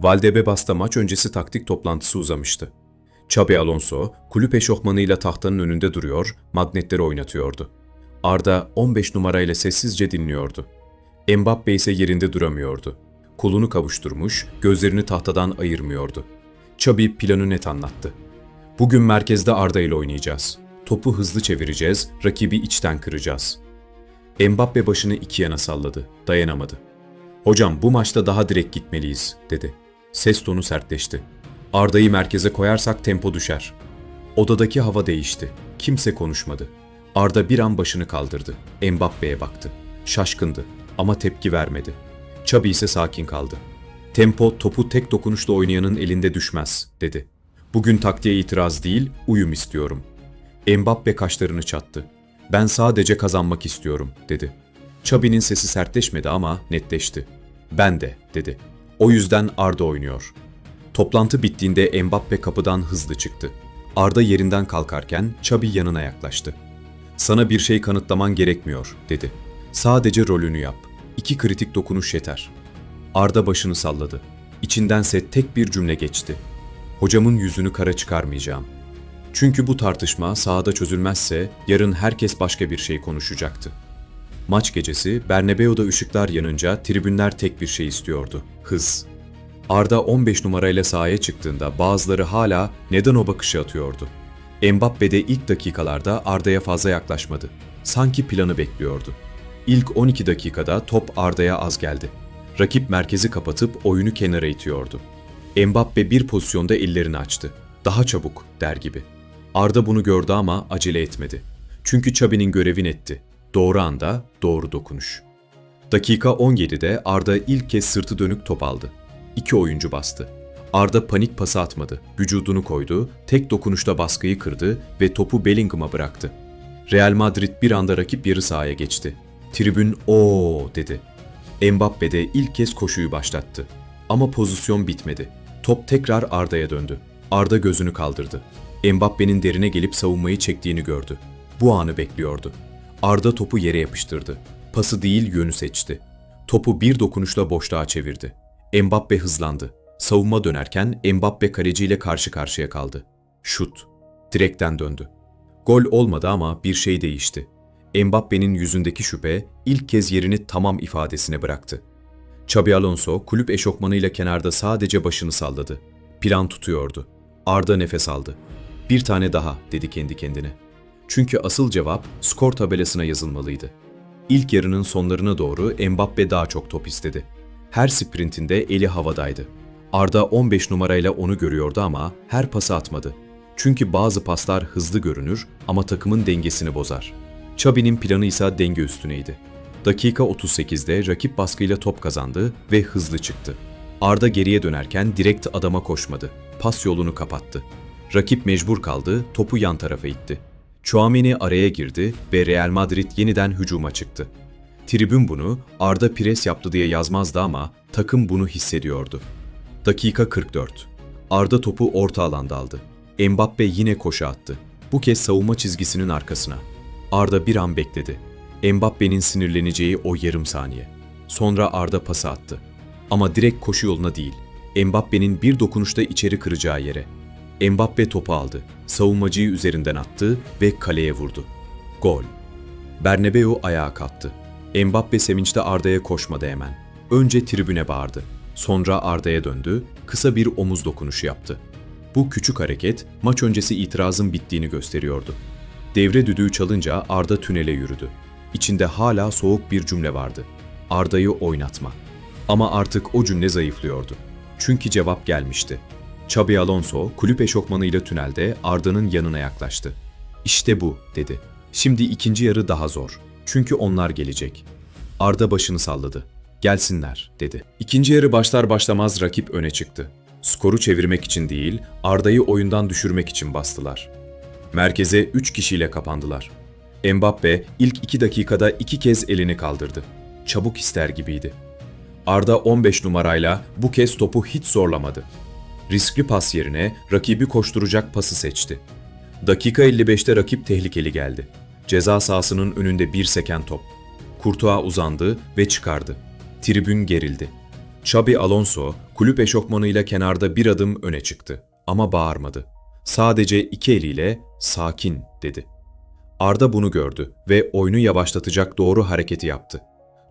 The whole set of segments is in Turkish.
Valdebebas'ta maç öncesi taktik toplantısı uzamıştı. Xabi Alonso, kulüp eşofmanıyla tahtanın önünde duruyor, magnetleri oynatıyordu. Arda 15 numarayla sessizce dinliyordu. Mbappe ise yerinde duramıyordu. Kolunu kavuşturmuş, gözlerini tahtadan ayırmıyordu. Xabi planı net anlattı. Bugün merkezde Arda ile oynayacağız. Topu hızlı çevireceğiz, rakibi içten kıracağız. Mbappe başını iki yana salladı, dayanamadı. Hocam bu maçta daha direkt gitmeliyiz, dedi. Ses tonu sertleşti. Arda'yı merkeze koyarsak tempo düşer. Odadaki hava değişti. Kimse konuşmadı. Arda bir an başını kaldırdı. Mbappe'ye baktı. Şaşkındı ama tepki vermedi. Xabi ise sakin kaldı. Tempo topu tek dokunuşla oynayanın elinde düşmez, dedi. Bugün taktiğe itiraz değil, uyum istiyorum. Mbappe kaşlarını çattı. Ben sadece kazanmak istiyorum, dedi. Xabi'nin sesi sertleşmedi ama netleşti. Ben de, dedi. O yüzden Arda oynuyor. Toplantı bittiğinde Mbappe kapıdan hızlı çıktı. Arda yerinden kalkarken Xabi yanına yaklaştı. Sana bir şey kanıtlaman gerekmiyor, dedi. Sadece rolünü yap. İki kritik dokunuş yeter. Arda başını salladı. İçindense tek bir cümle geçti. Hocamın yüzünü kara çıkarmayacağım. Çünkü bu tartışma sahada çözülmezse yarın herkes başka bir şey konuşacaktı. Maç gecesi Bernabeu'da ışıklar yanınca tribünler tek bir şey istiyordu. Hız. Arda 15 numarayla sahaya çıktığında bazıları hala neden o bakışı atıyordu. Mbappe de ilk dakikalarda Arda'ya fazla yaklaşmadı. Sanki planı bekliyordu. İlk 12 dakikada top Arda'ya az geldi. Rakip merkezi kapatıp oyunu kenara itiyordu. Mbappe bir pozisyonda ellerini açtı. Daha çabuk der gibi. Arda bunu gördü ama acele etmedi. Çünkü Xabi'nin görevi netti. Doğru anda doğru dokunuş. Dakika 17'de Arda ilk kez sırtı dönük top aldı. İki oyuncu bastı. Arda panik pası atmadı. Vücudunu koydu, tek dokunuşta baskıyı kırdı ve topu Bellingham'a bıraktı. Real Madrid bir anda rakip yarı sahaya geçti. Tribün o dedi. Mbappe de ilk kez koşuyu başlattı. Ama pozisyon bitmedi. Top tekrar Arda'ya döndü. Arda gözünü kaldırdı. Mbappe'nin derine gelip savunmayı çektiğini gördü. Bu anı bekliyordu. Arda topu yere yapıştırdı. Pası değil yönü seçti. Topu bir dokunuşla boşluğa çevirdi. Mbappe hızlandı. Savunma dönerken Mbappe kaleciyle karşı karşıya kaldı. Şut. Direkten döndü. Gol olmadı ama bir şey değişti. Mbappe'nin yüzündeki şüphe ilk kez yerini tamam ifadesine bıraktı. Xabi Alonso kulüp eşofmanıyla kenarda sadece başını salladı. Plan tutuyordu. Arda nefes aldı. Bir tane daha dedi kendi kendine. Çünkü asıl cevap skor tabelasına yazılmalıydı. İlk yarının sonlarına doğru Mbappe daha çok top istedi. Her sprintinde eli havadaydı. Arda 15 numarayla onu görüyordu ama her pası atmadı. Çünkü bazı paslar hızlı görünür ama takımın dengesini bozar. Xabi'nin planı ise denge üstüneydi. Dakika 38'de rakip baskıyla top kazandı ve hızlı çıktı. Arda geriye dönerken direkt adama koşmadı. Pas yolunu kapattı. Rakip mecbur kaldı, topu yan tarafa itti. Chouameni araya girdi ve Real Madrid yeniden hücuma çıktı. Tribün bunu Arda pres yaptı diye yazmazdı ama takım bunu hissediyordu. Dakika 44. Arda topu orta alanda aldı. Mbappe yine koşu attı. Bu kez savunma çizgisinin arkasına. Arda bir an bekledi. Mbappe'nin sinirleneceği o yarım saniye. Sonra Arda pası attı. Ama direkt koşu yoluna değil. Mbappe'nin bir dokunuşta içeri kıracağı yere. Mbappe topu aldı. Savunmacıyı üzerinden attı ve kaleye vurdu. Gol. Bernabeu ayağa kalktı. Mbappe sevinçte Arda'ya koşmadı hemen. Önce tribüne bağırdı. Sonra Arda'ya döndü, kısa bir omuz dokunuşu yaptı. Bu küçük hareket maç öncesi itirazın bittiğini gösteriyordu. Devre düdüğü çalınca Arda tünele yürüdü. İçinde hala soğuk bir cümle vardı. Arda'yı oynatma. Ama artık o cümle zayıflıyordu. Çünkü cevap gelmişti. Xabi Alonso kulüp eşofmanıyla tünelde Arda'nın yanına yaklaştı. İşte bu dedi. Şimdi ikinci yarı daha zor. Çünkü onlar gelecek. Arda başını salladı. Gelsinler dedi. İkinci yarı başlar başlamaz rakip öne çıktı. Skoru çevirmek için değil, Arda'yı oyundan düşürmek için bastılar. Merkeze 3 kişiyle kapandılar. Mbappe ilk 2 dakikada iki kez elini kaldırdı. Çabuk ister gibiydi. Arda 15 numarayla bu kez topu hiç zorlamadı. Riskli pas yerine rakibi koşturacak pası seçti. Dakika 55'te rakip tehlikeli geldi. Ceza sahasının önünde bir seken top. Kurtuğa uzandı ve çıkardı. Tribün gerildi. Xabi Alonso kulüp eşofmanıyla kenarda bir adım öne çıktı ama bağırmadı. Sadece iki eliyle sakin dedi. Arda bunu gördü ve oyunu yavaşlatacak doğru hareketi yaptı.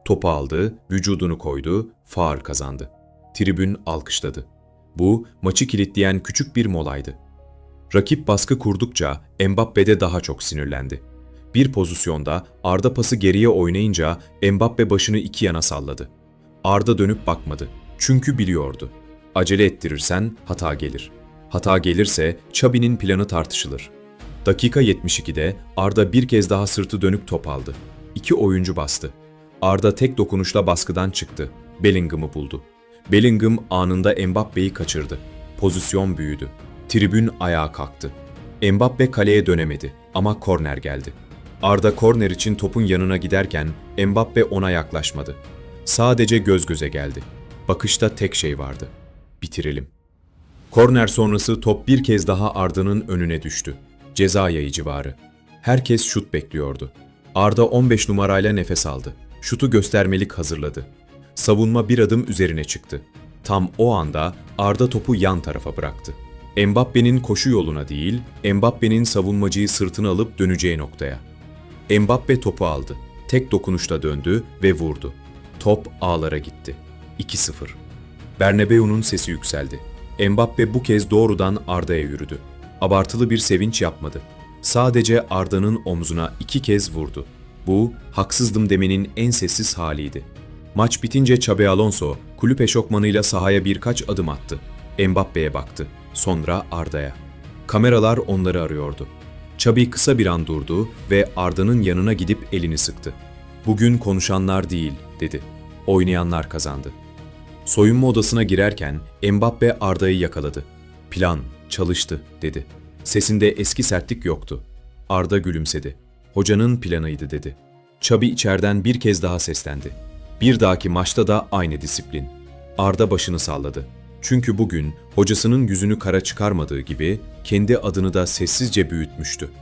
Topu aldı, vücudunu koydu, faul kazandı. Tribün alkışladı. Bu maçı kilitleyen küçük bir molaydı. Rakip baskı kurdukça Mbappe de daha çok sinirlendi. Bir pozisyonda Arda pası geriye oynayınca Mbappe başını iki yana salladı. Arda dönüp bakmadı. Çünkü biliyordu. Acele ettirirsen hata gelir. Hata gelirse Xabi'nin planı tartışılır. Dakika 72'de Arda bir kez daha sırtı dönüp top aldı. İki oyuncu bastı. Arda tek dokunuşla baskıdan çıktı. Bellingham'ı buldu. Bellingham anında Mbappe'yi kaçırdı. Pozisyon büyüdü. Tribün ayağa kalktı. Mbappe kaleye dönemedi ama korner geldi. Arda korner için topun yanına giderken Mbappe ona yaklaşmadı. Sadece göz göze geldi. Bakışta tek şey vardı. Bitirelim. Korner sonrası top bir kez daha Arda'nın önüne düştü. Ceza yayı civarı. Herkes şut bekliyordu. Arda 15 numarayla nefes aldı. Şutu göstermelik hazırladı. Savunma bir adım üzerine çıktı. Tam o anda Arda topu yan tarafa bıraktı. Mbappe'nin koşu yoluna değil, Mbappe'nin savunmacıyı sırtına alıp döneceği noktaya. Mbappe topu aldı. Tek dokunuşla döndü ve vurdu. Top ağlara gitti. 2-0. Bernabeu'nun sesi yükseldi. Mbappe bu kez doğrudan Arda'ya yürüdü. Abartılı bir sevinç yapmadı. Sadece Arda'nın omzuna iki kez vurdu. Bu, haksızdım demenin en sessiz haliydi. Maç bitince Xabi Alonso, kulüp eşofmanıyla sahaya birkaç adım attı. Mbappe'ye baktı. Sonra Arda'ya. Kameralar onları arıyordu. Xabi kısa bir an durdu ve Arda'nın yanına gidip elini sıktı. Bugün konuşanlar değil, dedi. Oynayanlar kazandı. Soyunma odasına girerken Mbappe Arda'yı yakaladı. Plan, çalıştı, dedi. Sesinde eski sertlik yoktu. Arda gülümsedi. Hocanın planıydı, dedi. Çabi içeriden bir kez daha seslendi. Bir dahaki maçta da aynı disiplin. Arda başını salladı. Çünkü bugün hocasının yüzünü kara çıkarmadığı gibi kendi adını da sessizce büyütmüştü.